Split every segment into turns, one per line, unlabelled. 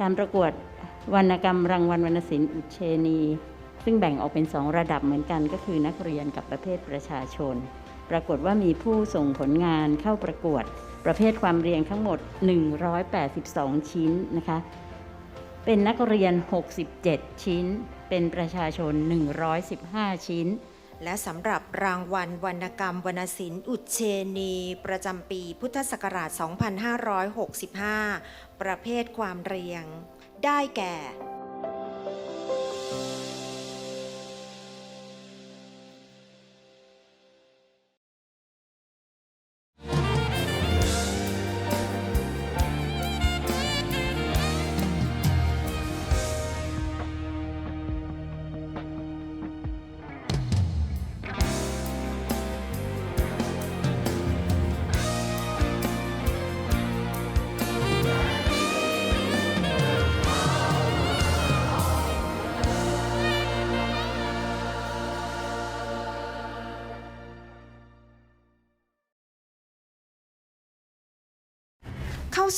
การประกวดวรรณกรรมรางวัลวรรณศิลป์อุเชนี ซึ่งแบ่งออกเป็นสองระดับเหมือนกันก็คือนักเรียนกับประเภทประชาชน ปรากฏว่ามีผู้ส่งผลงานเข้าประกวด ประเภทความเรียนทั้งหมด 182 ชิ้นนะคะ เป็นนักเรียน 67 ชิ้น เป็นประชาชน 115 ชิ้น
และสำหรับรางวัลวรรณกรรมวรรณศิลป์อุเชนี ประจำปีพุทธศักราช 2565 ประเภทความเรียง ได้แก่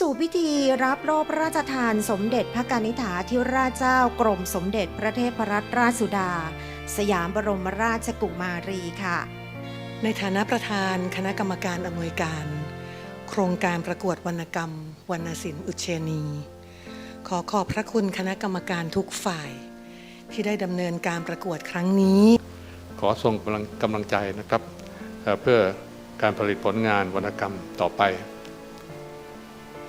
สู่พิธีรับโลพระราชทานสมเด็จพระกนิษฐาธิราชเจ้ากรมสมเด็จพระเทพรัตนราชสุดา สยามบรมราชกุมารีค่ะ
ในฐานะประธานคณะกรรมการอำนวยการ โครงการประกวดวรรณกรรม วรรณศิลป์อุเชนี ขอขอบพระคุณคณะกรรมการทุกฝ่าย ที่ได้ดำเนินการประกวดครั้งนี้
ขอส่งกำลังกำลังใจนะครับเอ่อเพื่อการผลิตผลงานวรรณกรรมต่อไป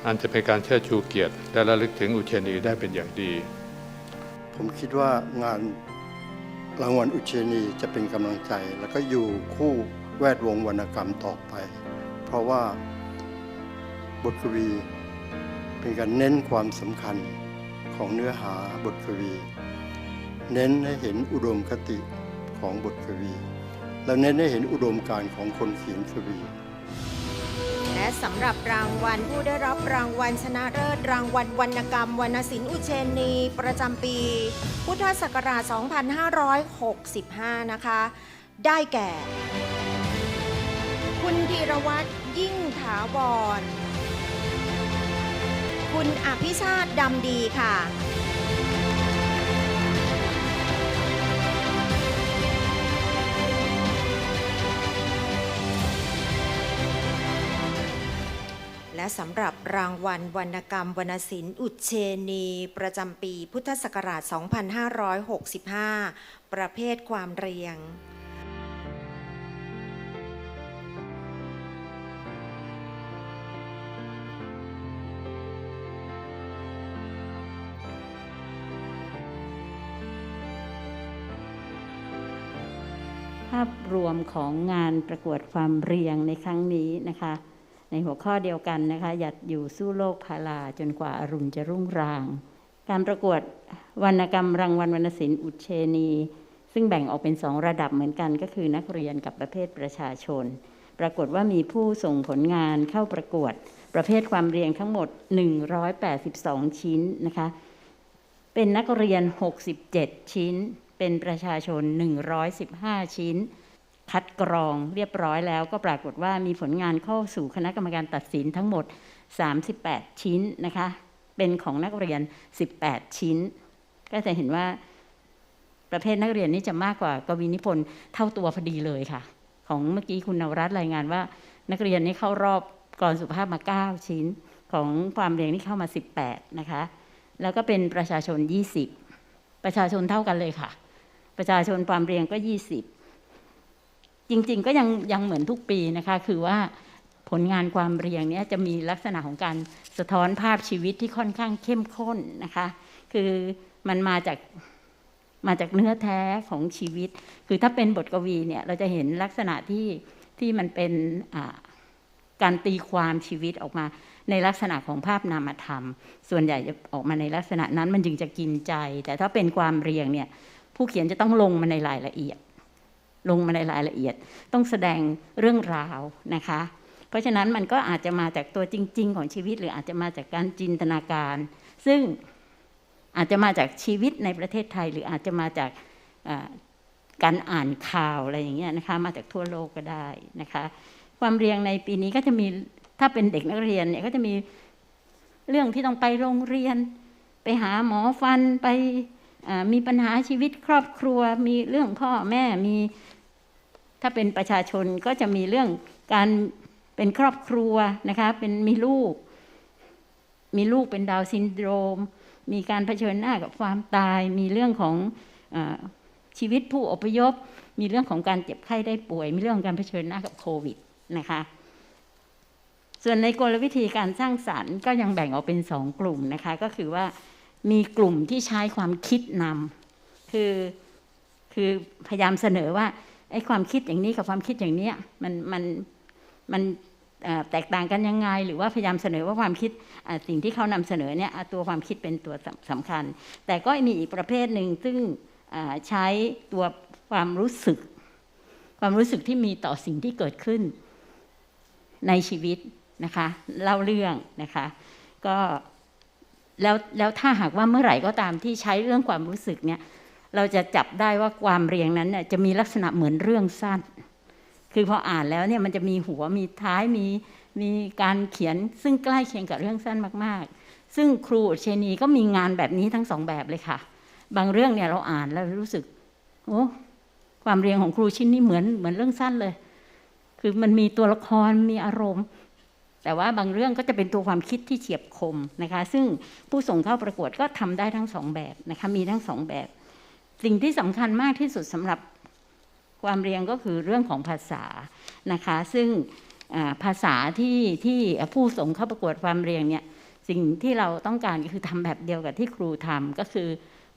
อันจะเป็นการเชิดชูเกียรติและระลึกถึงอุเชนีได้เป็นอย่างดี
ผมคิดว่างานรางวัลอุเชนีจะเป็นกำลังใจ แล้วก็อยู่คู่แวดวงวรรณกรรมต่อไป เพราะว่าบทกวี เป็นการเน้นความสำคัญของเนื้อหาบทกวี เน้นให้เห็นอุดมคติของบทกวี แล้วเน้นให้เห็นอุดมการของคนเขียนกวี
และสำหรับรางวัลผู้ได้รับรางวัลชนะเลิศรางวัลวรรณกรรมวรรณศิลป์อุเชนี ประจำปี พุทธศักราช 2565 นะคะ ได้แก่ คุณธีรวัตรยิ่งถาวร คุณอภิชาติดำดีค่ะ และสำหรับรางวัลวรรณกรรมวรรณศิลป์อุเชนี ประจำปีพุทธศักราช 2565 ประเภทความเรียง
ภาพรวมของงานประกวดความเรียงในครั้งนี้นะคะ ในหัวข้อเดียวกันนะคะหยัดอยู่สู้โลกพาลาจนกว่าอรุณจะรุ่งราง การประกวดวรรณกรรมรางวัลวรรณศิลป์อุเชนี ซึ่งแบ่งออกเป็นสองระดับเหมือนกันก็คือนักเรียนกับประเภทประชาชน ปรากฏว่ามีผู้ส่งผลงานเข้าประกวด ประเภทความเรียงทั้งหมด 182 ชิ้นนะคะ เป็นนักเรียน 67 ชิ้น เป็นประชาชน 115 ชิ้น คัดกรองเรียบร้อยแล้วก็ปรากฏว่ามีผลงานเข้าสู่คณะกรรมการตัดสินทั้งหมด 38 ชิ้นนะคะ เป็นของนักเรียน 18 ชิ้น ก็จะเห็นว่าประเภทนักเรียนนี่จะมากกว่ากวีนิพนธ์เท่าตัวพอดีเลยค่ะ ของเมื่อกี้คุณนวรัตน์รายงานว่า นักเรียนนี่เข้ารอบกรสุภาพมา 9 ชิ้น ของความเรียงนี่เข้ามา 18 นะคะ แล้วก็เป็นประชาชน 20 ประชาชนเท่ากันเลยค่ะ ประชาชนความเรียงก็ 20 จริงๆ ก็ยังยังเหมือนทุกปีนะคะ คือว่าผลงานความเรียงนี้จะมีลักษณะของการสะท้อนภาพชีวิตที่ค่อนข้างเข้มข้นนะคะ คือมันมาจากมาจากเนื้อแท้ของชีวิต คือถ้าเป็นบทกวีเนี่ยเราจะเห็นลักษณะที่ที่มันเป็นการตีความชีวิตออกมาในลักษณะของภาพนามธรรม ส่วนใหญ่จะออกมาในลักษณะนั้นมันจึงจะกินใจ แต่ถ้าเป็นความเรียงเนี่ยผู้เขียนจะต้องลงมาในรายละเอียด ลงมาในรายละเอียด ต้องแสดงเรื่องราวนะคะ เพราะฉะนั้นมันก็อาจจะมาจากตัวจริง ๆ ของชีวิต หรืออาจจะมาจากการจินตนาการ ซึ่งอาจจะมาจากชีวิตในประเทศไทย หรืออาจจะมาจากการอ่านข่าวอะไรอย่างเงี้ยนะคะมาจากทั่วโลกก็ได้นะคะ ความเรียงในปีนี้ก็จะมีถ้าเป็นเด็กนักเรียนเนี่ยก็จะมีเรื่องที่ต้องไปโรงเรียน ไปหาหมอฟันไปมีปัญหาชีวิตครอบครัว มีเรื่องพ่อแม่มี ถ้าเป็นประชาชนก็จะมีเรื่องการเป็นครอบครัวนะคะเป็นมีลูก มีลูกเป็นดาวซินโดรม มีการเผชิญหน้ากับความตาย มีเรื่องของอชีวิตผู้อพยพ มีเรื่องของการเจ็บไข้ได้ป่วย มีเรื่องของการเผชิญหน้ากับโควิดนะคะส่วนในกลวิธีการสร้างสรรค์ก็ยังแบ่งออกเป็นสองกลุ่มนะคะ ก็คือว่ามีกลุ่มที่ใช้ความคิดนำคือคือพยายามเสนอว่า ไอ้ความคิดอย่างนี้กับความคิดอย่างเนี้ยมันมันมันแตกต่างกันยังไง หรือว่าพยายามเสนอว่าความคิดสิ่งที่เขานำเสนอเนี่ยตัวความคิดเป็นตัวสำสำคัญ แต่ก็มีอีกประเภทหนึ่งซึ่งใช้ตัวความรู้สึก ความรู้สึกที่มีต่อสิ่งที่เกิดขึ้นในชีวิตนะคะเล่าเรื่องนะคะก็แล้วแล้วถ้าหากว่าเมื่อไหร่ก็ตามที่ใช้เรื่องความรู้สึกเนี่ย เราจะจับได้ว่าความเรียงนั้นเนี่ยจะมีลักษณะเหมือนเรื่องสั้น คือพออ่านแล้วเนี่ยมันจะมีหัวมีท้ายมีมีการเขียนซึ่งใกล้เคียงกับเรื่องสั้นมาก ๆ ซึ่งครูเชนีก็มีงานแบบนี้ทั้งสองแบบเลยค่ะ บางเรื่องเนี่ยเราอ่านแล้วรู้สึกโอ้ความเรียงของครูชิ้นนี้เหมือนเหมือนเรื่องสั้นเลย คือมันมีตัวละครมีอารมณ์ แต่ว่าบางเรื่องก็จะเป็นตัวความคิดที่เฉียบคมนะคะ ซึ่งผู้ส่งเข้าประกวดก็ทำได้ทั้งสองแบบนะคะมีทั้งสองแบบ สิ่งที่สำคัญมากที่สุดสำหรับความเรียงก็คือเรื่องของภาษานะคะ ซึ่งภาษาที่ที่ผู้ส่งเข้าประกวดความเรียงเนี่ยสิ่งที่เราต้องการก็คือทำแบบเดียวกับที่ครูทำก็คือ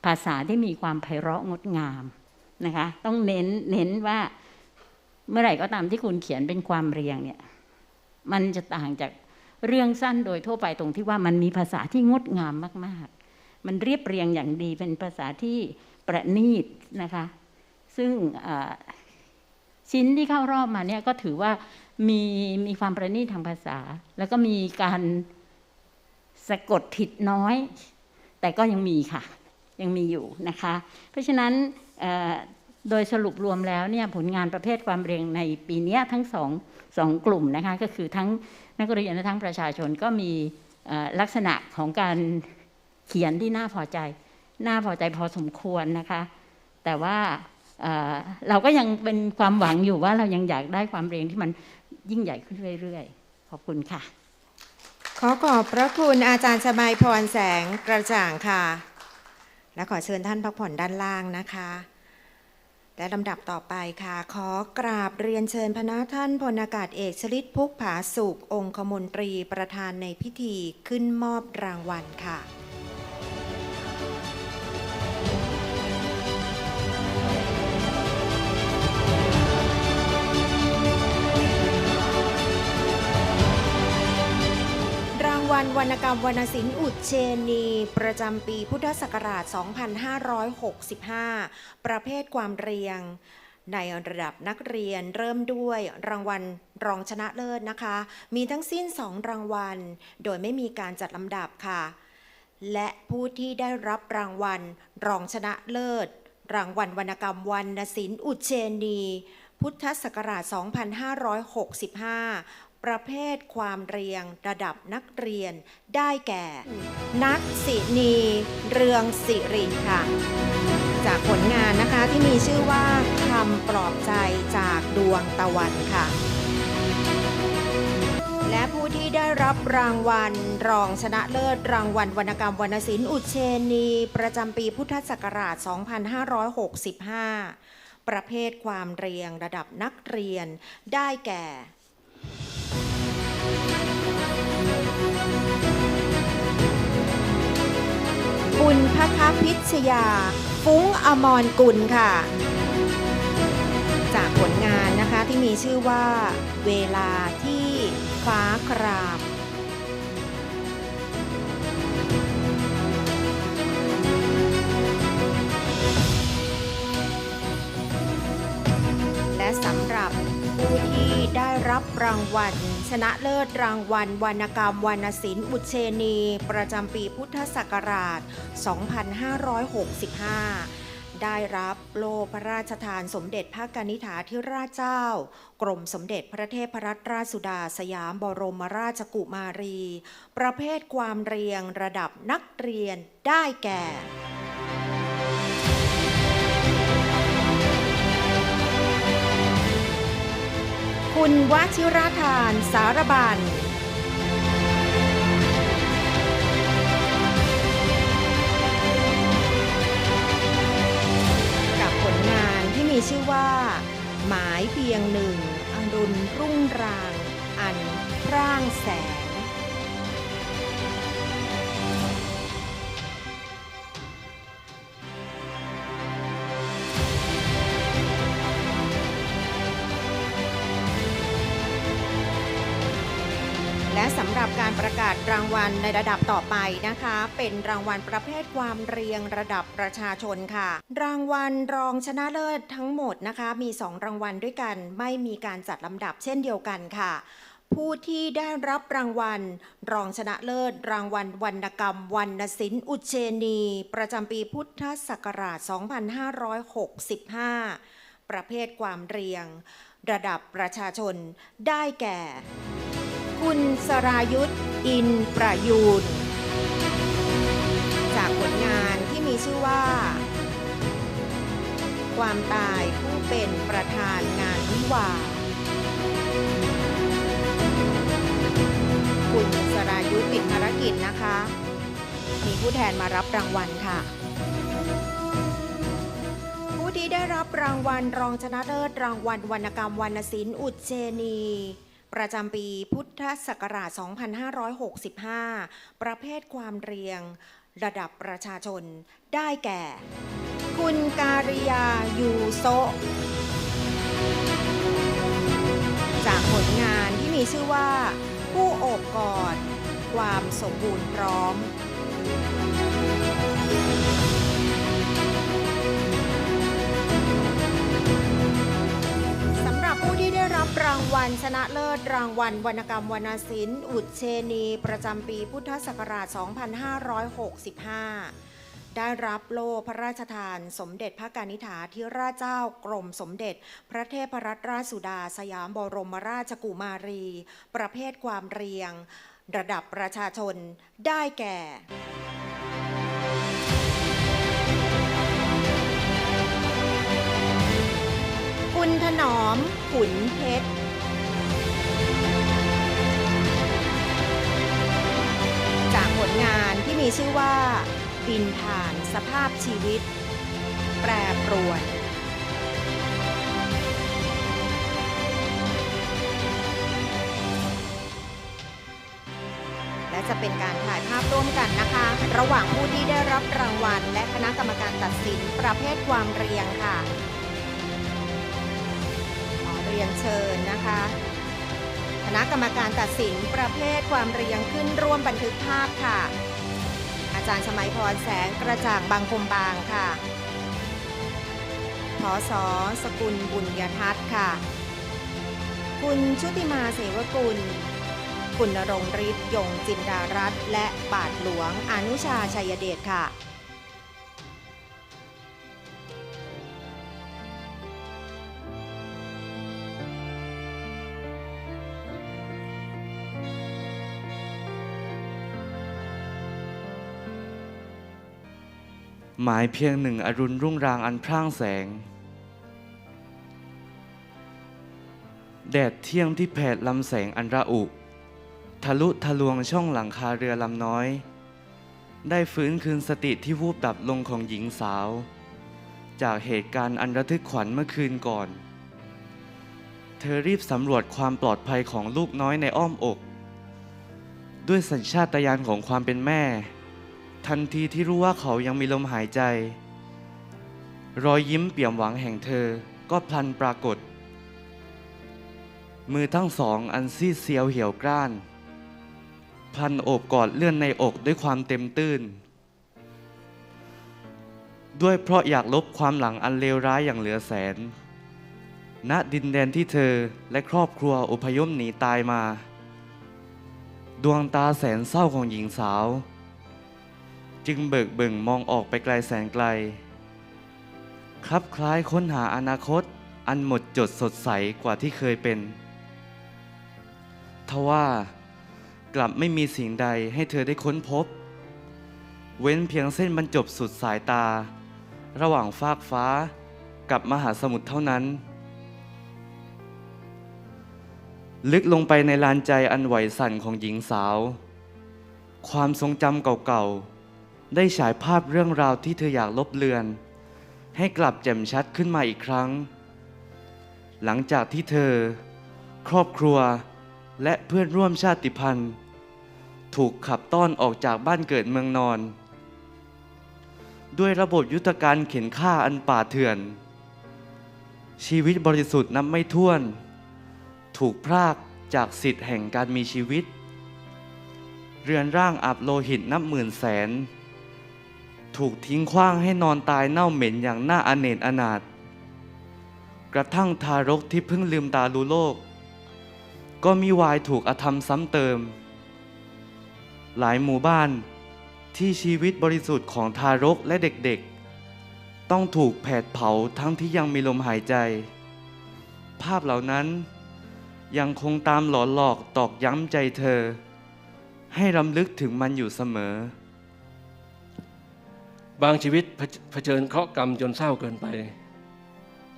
ภาษาที่มีความไพเราะงดงามนะคะ ต้องเน้นเน้นว่าเมื่อไหร่ก็ตามที่คุณเขียนเป็นความเรียงเนี่ยมันจะต่างจากเรื่องสั้นโดยทั่วไปตรงที่ว่ามันมีภาษาที่งดงามมาก ๆ มันเรียบเรียงอย่างดีเป็นภาษาที่ ประณีตนะคะ ซึ่งชิ้นที่เข้ารอบมาเนี่ยก็ถือว่ามีมีความประณีตทางภาษา แล้วก็มีการสะกดผิดน้อย แต่ก็ยังมีค่ะ ยังมีอยู่นะคะ เพราะฉะนั้นโดยสรุปรวมแล้วเนี่ยผลงานประเภทความเรียงในปีเนี้ยทั้งสองสองกลุ่มนะคะ ก็คือทั้งนักเรียนและทั้งประชาชนก็มีลักษณะของการเขียนที่น่าพอใจ น่าพอใจพอสมควรนะคะ แต่ว่าเเราก็ยังเป็นความหวังอยู่ว่าเรายังอยากได้ความเรียงที่มันยิ่งใหญ่ขึ้นเรื่อยๆ ขอบคุณค่ะ
ขอขอบพระคุณอาจารย์สบายพรแสงกระจ่างค่ะ และขอเชิญท่านพักผ่อนด้านล่างนะคะ และลำดับต่อไปค่ะ ขอกราบเรียนเชิญพระท่านพลอากาศเอกชลิตพุกผาสุของคมนตรีประธานในพิธีขึ้นมอบรางวัลค่ะ วัลวรรณกรรมวรรณศิลป์อุดเชนี ประจำปีพุทธศักราช 2565 ประเภทความเรียง ในระดับนักเรียนเริ่มด้วยรางวัลรองชนะเลิศนะคะ มีทั้งสิ้น 2 รางวัล โดยไม่มีการจัดลำดับค่ะ และผู้ที่ได้รับรางวัลรองชนะเลิศ รางวัลวรรณกรรมวรรณศิลป์อุดเชนีพุทธศักราช 2565 ประเภทความเรียงระดับนักเรียนได้แก่ นัทสินีเรืองสิริค่ะ จากผลงานนะคะที่มีชื่อว่าคำปลอบใจจากดวงตะวันค่ะ และผู้ที่ได้รับรางวัลรองชนะเลิศรางวัลวรรณกรรมวรรณศิลป์อุเชนี ประจำปีพุทธศักราช 2565 ประเภทความเรียงระดับนักเรียนได้แก่ บุญพคพิชยา ฟุ้งอมรกุลค่ะ จากผลงานนะคะที่มีชื่อว่า เวลาที่ฟ้าครามและสำหรับ ผู้ที่ได้รับรางวัล ชนะเลิศรางวัลวรรณกรรมวรรณศิลป์อุเชนี ประจำปีพุทธศักราช 2565 ได้รับโล่พระราชทานสมเด็จพระกนิษฐาธิราชเจ้า กรมสมเด็จพระเทพรัตนราชสุดาสยามบรมราชกุมารี ประเภทความเรียงระดับนักเรียนได้แก่ คุณวชิราทาน สารบันกับผลงานที่มีชื่อว่า หมายเพียงหนึ่งอรุณรุ่งราง อันร่างแสง การาศรางวัลในระดับต่อไปนะคะ เป็นรางวัลประเภทความเรียงระดับประชาชนค่ะ รางวัลรองชนะเลิศทั้งหมดนะคะ มี 2 รางวัลด้วยกัน ไม่มีการจัดลำดับเช่นเดียวกันค่ะ ผู้ที่ได้รับรางวัล รองชนะเลิศ รางวัลวรรณกรรมวรรณศิลป์อุเชนี ประจำปีพุทธศักราช 2565 ประเภทความเรียง ระดับประชาชนได้แก่ คุณสรายุทธอินประยูน จากผลงานที่มีชื่อว่า ความตายผู้เป็นประธานงานวิวา คุณสรายุทธติดภารกิจนะคะ มีผู้แทนมารับรางวัลค่ะผู้ที่ได้รับรางวัลรองชนะเลิศรางวัลวรรณกรรมวรรณศิลป์อุเชนี ประจำปีพุทธศักราช 2565 ประเภทความเรียง ระดับประชาชน ได้แก่ คุณการิยายูโซจากผลงานที่มีชื่อว่า ผู้โอบกอด ความสมบูรณ์พร้อม หรับผู้ที่ได้รับรางวัลชนะเลิศรางวัลวรรณกรรมวรรณศิลป์อุดเชนี ประจำปีพุทธศักราช 2565 ได้รับโล่พระราชทาน สมเด็จพระกนิษฐาธิราชเจ้ากรมสมเด็จ พระเทพรัตนราชสุดาสยามบรมราชกุมารี ประเภทความเรียง ระดับประชาชนได้แก่ คุณถนอมขุนเพชรจากผลงานที่มีชื่อว่า บินผ่านสภาพชีวิต แปรปรวน และจะเป็นการถ่ายภาพร่วมกันนะคะ ระหว่างผู้ที่ได้รับรางวัล และคณะกรรมการตัดสินประเภทความเรียงค่ะ รียนเชิญนะคะคณะกรรมการตัดสินประเภทความเรียงขึ้นร่วมบันทึกภาพค่ะ อาจารย์สมัยพรแสงกระจ่างบางคมบางค่ะพศสกุลบุญยทัศน์ค่ะ คุณชุติมาเสวกุล คุณณรงฤทธิ์ยงจินดารัตน์และบาทหลวงอนุชาชัยเดชค่ะ
หมายเพียงหนึ่งอรุณรุ่งรางอันพร่างแสง แดดเที่ยงที่แผดลำแสงอันระอุ ทะลุทะลวงช่องหลังคาเรือลำน้อย ได้ฟื้นคืนสติที่วูบดับลงของหญิงสาว จากเหตุการณ์อันระทึกขวัญเมื่อคืนก่อน เธอรีบสำรวจความปลอดภัยของลูกน้อยในอ้อมอก ด้วยสัญชาตญาณของความเป็นแม่ ทันทีที่รู้ว่าเขายังมีลมหายใจ รอยยิ้มเปี่ยมหวังแห่งเธอก็พลันปรากฏ มือทั้งสองอันซีดเซียวเหี่ยวกร้าน พลันโอบกอดเลื่อนในอกด้วยความเต็มตื้น ด้วยเพราะอยากลบความหลังอันเลวร้ายอย่างเหลือแสน ณดินแดนที่เธอและครอบครัวอพยพหนีตายมา ดวงตาแสนเศร้าของหญิงสาว จึงเบิกเบิ่งมองออกไปไกลแสนไกล คลับคล้ายค้นหาอนาคต อันหมดจดสดใสกว่าที่เคยเป็น ทว่ากลับไม่มีสิ่งใดให้เธอได้ค้นพบ เว้นเพียงเส้นบรรจบสุดสายตา ระหว่างฟากฟ้ากับมหาสมุทรเท่านั้น ลึกลงไปในลานใจอันไหวสั่นของหญิงสาว ความทรงจำเก่าๆ ได้ฉายภาพเรื่องราวที่เธออยากลบเลือน ให้กลับแจ่มชัดขึ้นมาอีกครั้ง หลังจากที่เธอ ครอบครัวและเพื่อนร่วมชาติพันธุ์ ถูกขับต้อนออกจากบ้านเกิดเมืองนอน ด้วยระบบยุทธการเข็นฆ่าอันป่าเถื่อน ชีวิตบริสุทธิ์นับไม่ถ้วน ถูกพรากจากสิทธิ์แห่งการมีชีวิต เรือนร่างอับโลหิตนับหมื่นแสน ถูกทิ้งขว้างให้นอนตายเน่าเหม็นอย่างน่าอเนจอนาถกระทั่งทารกที่เพิ่งลืมตาดูโลก ก็มีวายถูกอธรรมซ้ำเติม หลายหมู่บ้านที่ชีวิตบริสุทธิ์ของทารกและเด็กๆ ต้องถูกแผดเผาทั้งที่ยังมีลมหายใจ ภาพเหล่านั้นยังคงตามหลอนหลอกตอกย้ำใจเธอ ให้รำลึกถึงมันอยู่เสมอ
บางชีวิตเผชิญเคราะห์กรรมจนเศร้าเกินไป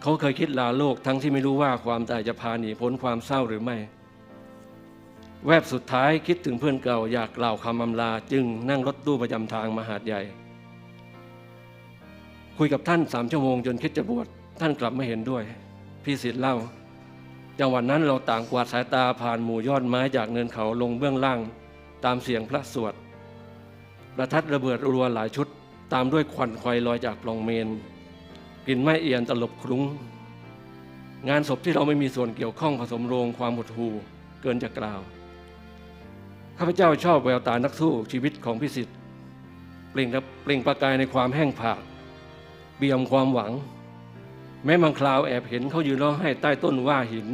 เขาเคยคิดลาโลกทั้งที่ไม่รู้ว่าความตายจะพาหนีพ้นความเศร้าหรือไม่ แวบสุดท้ายคิดถึงเพื่อนเก่าอยากกล่าวคำอำลาจึงนั่งรถตู้ประจำทางมาหาดใหญ่ คุยกับท่านสามชั่วโมงจนคิดจะบวชท่านกลับไม่เห็นด้วย พี่สิทธิ์เล่า จังหวะนั้นเราต่างกวาดสายตาผ่านหมู่ยอดไม้จากเนินเขาลงเบื้องล่าง ตามเสียงพระสวดประทัดระเบิดรัวหลายชุด ตามด้วยควันคอยลอยจากปล่องเมนกลิ่นไม้เอียนตลบคลุ้ง งานศพที่เราไม่มีส่วนเกี่ยวข้องผสมโรงความหดหู่เกินจะกล่าว ข้าพเจ้าชอบแววตานักสู้ชีวิตของพิสิทธิ์เปล่งเปล่งประกายในความแห้งผาก เบี่ยมความหวัง แม้บางคราวแอบเห็นเขายืนร้องไห้ใต้ต้นว่าหิน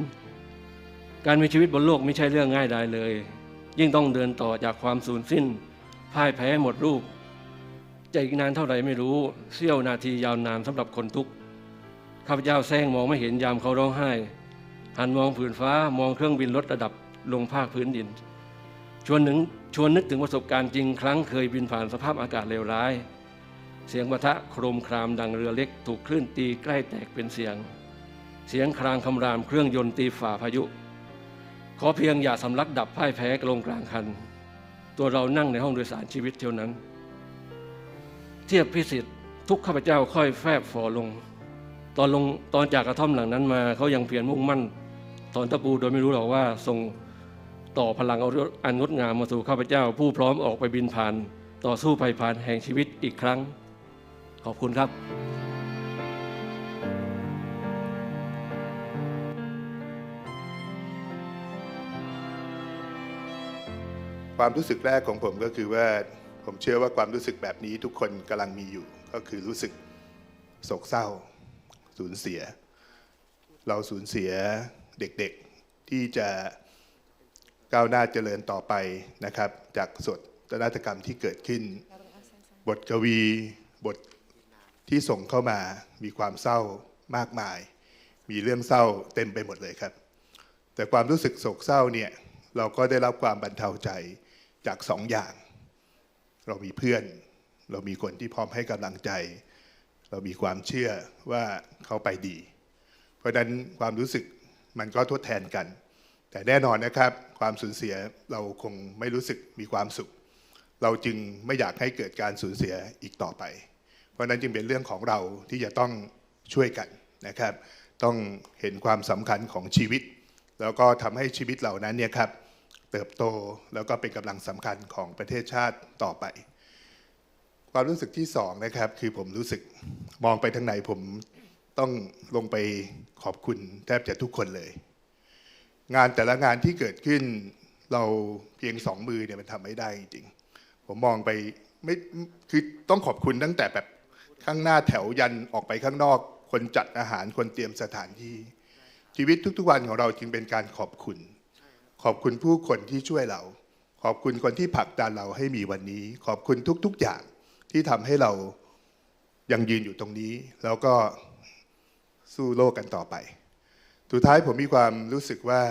การมีชีวิตบนโลกไม่ใช่เรื่องง่ายดายเลย ยิ่งต้องเดินต่อจากความสูญสิ้นพ่ายแพ้หมดรูป จะอีกนานเท่าไหร่ไม่รู้เสี้ยวนาทียาวนานสำหรับคนทุกข์ข้าพเจ้าแซงมองไม่เห็นยามเขาร้องไห้ หันมองผืนฟ้ามองเครื่องบินลดระดับลงภาคพื้นดิน ชวนหนึ่งชวนนึกถึงประสบการณ์จริงครั้งเคยบินผ่านสภาพอากาศเลวร้าย เสียงปะทะโครมครามดังเรือเล็กถูกคลื่นตีใกล้แตกเป็นเสียง เสียงครางคำรามเครื่องยนต์ตีฝ่าพายุ ขอเพียงอย่าสำลักดับพ่ายแพ้ลงกลางคัน ตัวเรานั่งในห้องโดยสารชีวิตเท่านั้น เทียบพิสิทธิ์ทุกข้าพเจ้าค่อยแฟบฟอลง ตอนลงตอนจากกระท่อมหลังนั้นมาเขายังเพียรมุ่งมั่นถอนตะปูโดยไม่รู้หรอกว่าส่งต่อพลังเอาอันงดงามมาสู่ข้าพเจ้า ผู้พร้อมออกไปบินผ่าน ต่อสู้ภัยผ่านแห่งชีวิตอีกครั้ง ขอบคุณครับ
ความรู้สึกแรกของผมก็คือว่า ผมเชื่อว่าความรู้สึกแบบนี้ทุกคนกำลังมีอยู่ ก็คือรู้สึกโศกเศร้า สูญเสีย เราสูญเสียเด็กๆที่จะก้าวหน้าเจริญต่อไปนะครับ จากสดนาฏกรรมที่เกิดขึ้น บทกวีบทที่ส่งเข้ามามีความเศร้ามากมาย มีเรื่องเศร้าเต็มไปหมดเลยครับ แต่ความรู้สึกโศกเศร้าเนี่ยเราก็ได้รับความบรรเทาใจจากสองอย่าง เรามีเพื่อน เรามีคนที่พร้อมให้กำลังใจ เรามีความเชื่อว่าเขาไปดี เพราะนั้นความรู้สึกมันก็ทดแทนกัน แต่แน่นอนนะครับ ความสูญเสียเราคงไม่รู้สึกมีความสุข เราจึงไม่อยากให้เกิดการสูญเสียอีกต่อไป เพราะนั้นจึงเป็นเรื่องของเราที่จะต้องช่วยกันนะครับ ต้องเห็นความสำคัญของชีวิต แล้วก็ทำให้ชีวิตเหล่านั้นเนี่ยครับ เติบโต แล้วก็เป็นกำลังสำคัญของประเทศชาติต่อไป ความรู้สึกที่สองนะครับ คือผมรู้สึกมองไปทางไหนผมต้องลงไปขอบคุณแทบจะทุกคนเลย งานแต่ละงานที่เกิดขึ้นเราเพียงสองมือเนี่ยมันทำไม่ได้จริงผมมองไปไม่คือต้องขอบคุณตั้งแต่แบบข้างหน้าแถวยันออกไปข้างนอก คนจัดอาหารคนเตรียมสถานที่ ชีวิตทุกๆวันของเราจึงเป็นการขอบคุณ ขอบคุณผู้คนที่ช่วยเรา ขอบคุณคนที่ผลักดันเราให้มีวันนี้ ขอบคุณทุก ๆ อย่างที่ทำให้เรายังยืนอยู่ตรงนี้ แล้วก็สู้โลกกันต่อไป สุดท้ายผมมีความรู้สึกว่า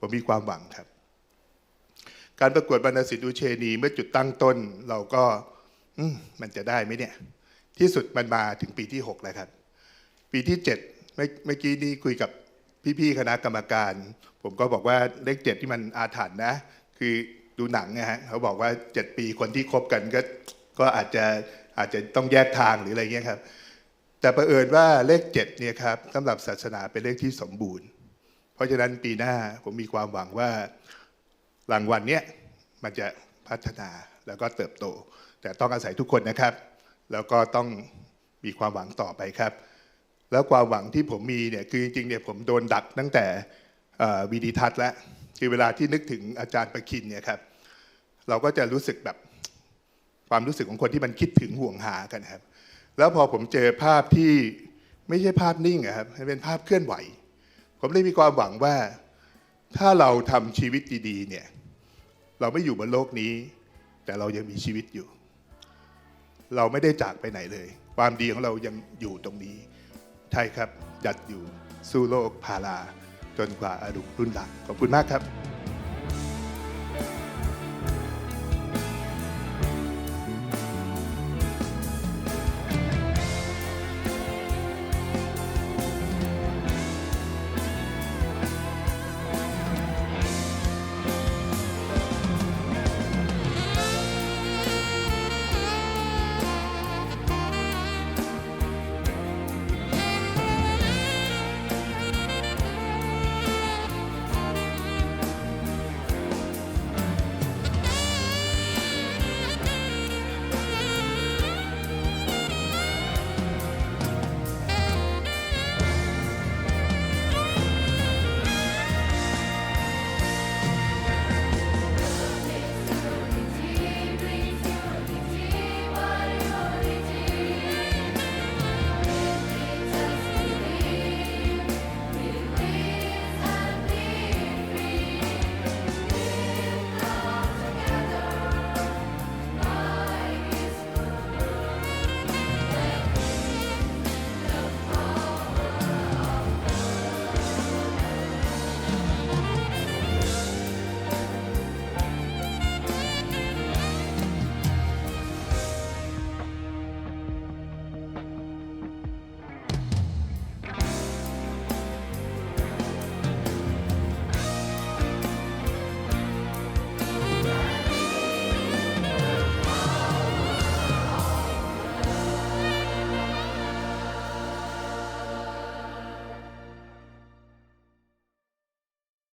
ผมมีความหวังครับ การประกวดวรรณศิลป์อุเชนีเมื่อจุดตั้งต้น เราก็มมันจะได้ไหมเนี่ย ที่สุดมันมาถึงปีที่ 6 แล้วครับ ปีที่ 7 เมื่อเมื่อกี้นี้คุยกับ พี่ๆคณะกรรมการ ผมก็บอกว่าเลขเจ็ดที่มันอาถรรพ์นะ คือดูหนังนะฮะเขาบอกว่า 7 ปีคนที่คบกันก็ก็อาจจะอาจจะต้องแยกทางหรืออะไรเงี้ยครับ แต่ประเอิญว่าเลขเจ็ดเนี่ยครับสำหรับศาสนาเป็นเลขที่สมบูรณ์ เพราะฉะนั้นปีหน้าผมมีความหวังว่ารางวัลเนี้ยมันจะพัฒนาแล้วก็เติบโต แต่ต้องอาศัยทุกคนนะครับ แล้วก็ต้องมีความหวังต่อไปครับ แล้วความหวังที่ผมมีเนี่ยคือจริงๆเนี่ยผมโดนดักตั้งแต่วีดีทัศน์แล้วคือเวลาที่นึกถึงอาจารย์ประคินเนี่ยครับเราก็จะรู้สึกแบบความรู้สึกของคนที่มันคิดถึงห่วงหากันครับ แล้วพอผมเจอภาพที่ไม่ใช่ภาพนิ่งอะครับเป็นภาพเคลื่อนไหว ผมเลยมีความหวังว่า ถ้าเราทำชีวิตดีๆเนี่ยเราไม่อยู่บนโลกนี้ แต่เรายังมีชีวิตอยู่ เราไม่ได้จากไปไหนเลย ความดีของเรายังอยู่ตรงนี้ ใช่ครับยัดอยู่สู้โลกพาราจนกว่าอดุรุ่นหลังขอบคุณมากครับ